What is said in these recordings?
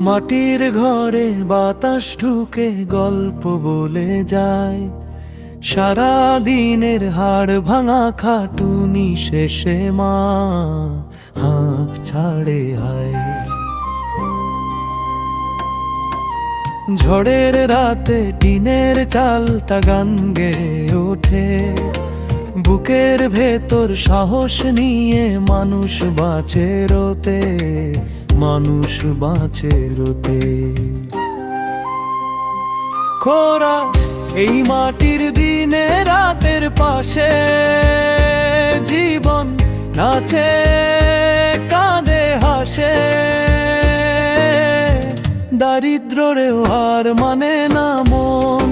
মাটির ঘরে বাতাস ঢুকে গল্প বলে যায়। সারা দিনের হাড় ভাঙা খাটুনি শেষে মা হাঁপ ছাড়ে, হায়। ঝড়ের রাতে টিনের চালটা গান গেয়ে ওঠে। বুকের ভেতর সাহস নিয়ে মানুষ বাঁচে রোতে। মানুষ বাঁচে রোতে খোরা এই মাটির দিনে রাতের পাশে, জীবন নাচে, কাঁদে, হাসে। দারিদ্রেও হার মানে না মন।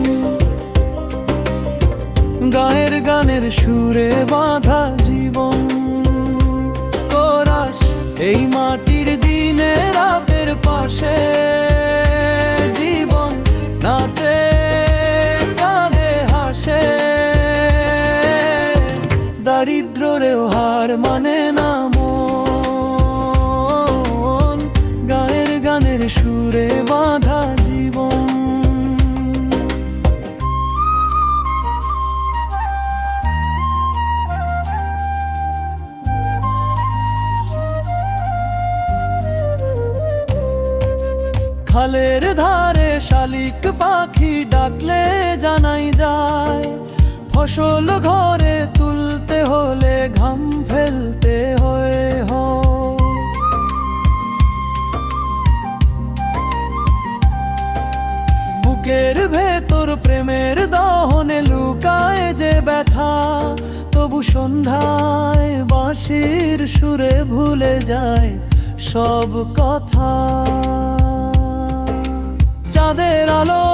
গায়ের গানের সুরে বাঁধা জীবন। কোরাস এই মাটির দারিদ্রেও হার মানে না মন। গায়ের গানের সুরে বাঁধা জীবন। খালের ধারে শালিক পাখি ডাকলে জানাই যায়, ফসল ঘরে হলে ঘাম ফেলতে হয়ে হয় বুকের ভেতর প্রেমের দহনে লুকায় যে ব্যথা, তবু সন্ধ্যায় বাঁশির সুরে ভুলে যায় সব কথা। চাঁদের আলোয়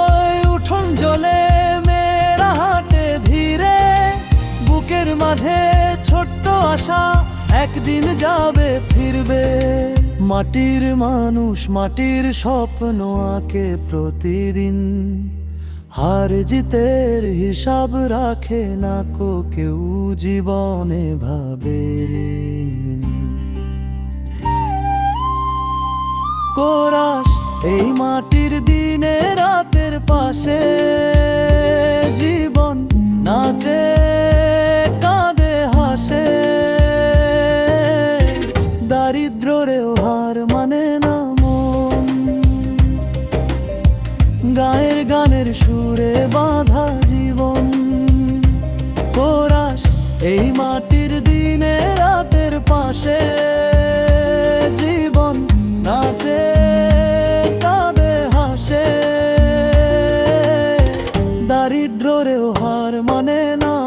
বুকের মাঝে ছোট্ট আশা একদিন যাবে, ফিরবে। মাটির মানুষ, মাটির স্বপ্ন আঁকে প্রতিদিন। হার জিতের হিসাব রাখে না কো কেউ জীবনে ভাবে। কোরাস, এই মাটির দিনে রাতের পাশে। দারিদ্রেও হার মানে না মন। গায়ের গানের সুরে বাঁধা জীবন। কোরাস এই মাটির দিনে রাতের পাশে জীবন নাচে, কাঁদে, হাসে। দারিদ্রেও হার মানে না